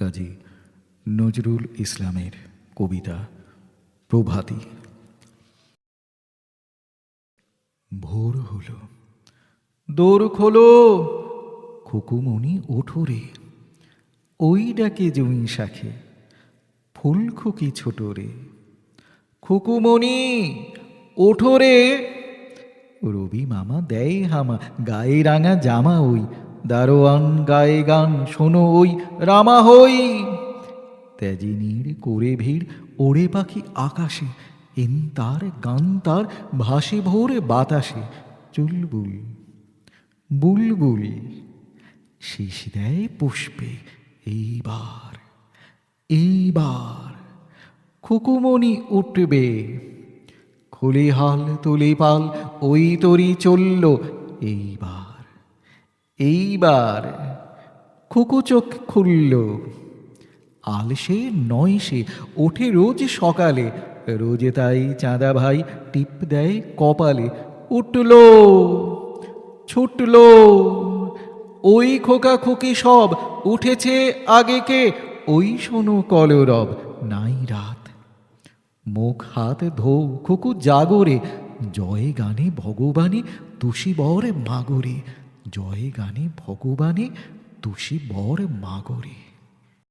কাজী নজরুল ইসলামের কবিতা প্রভাতী। ভোর হলো। দোর খোলো। খুকুমণি ওঠো রে। ওই ডাকে জমি শাখে ফুল খুকি ছোট রে। খুকুমণি, ওঠো রে। রবি মামা দেয় হামা, গায়ে রাঙা জামা ওই দারোয়ান গায়ে গান শোনো ওই রামা হই। তেজিনীর করে ভিড় ওড়ে পাখি আকাশে, এন তার গান তার ভাসে ভোর বাতাসে। চুলবুল, বুলবুল, শীষ দেয় পুষ্পে, এইবার এইবার খুকুমণি উঠবে। খুলি হাল তুলি পাল ওই তরি চলল, এইবার। এইবার খুকু চোখ খুলল। আলসে নয় সে, ওঠে রোজ সকালে। রোজে তাই চাঁদা ভাই টিপ দেয় কপালে। উঠল, ছুটল, ওই খোকা খুকি সব উঠেছে আগে কে? ওই শোনো কলরব, নাই রাত। মুখ হাত ধো খুকু জাগরে, জয় গানে ভগবানে, তুষি বর মাগরে। জয় গানে ভগবানে তুষি বর মাগরে।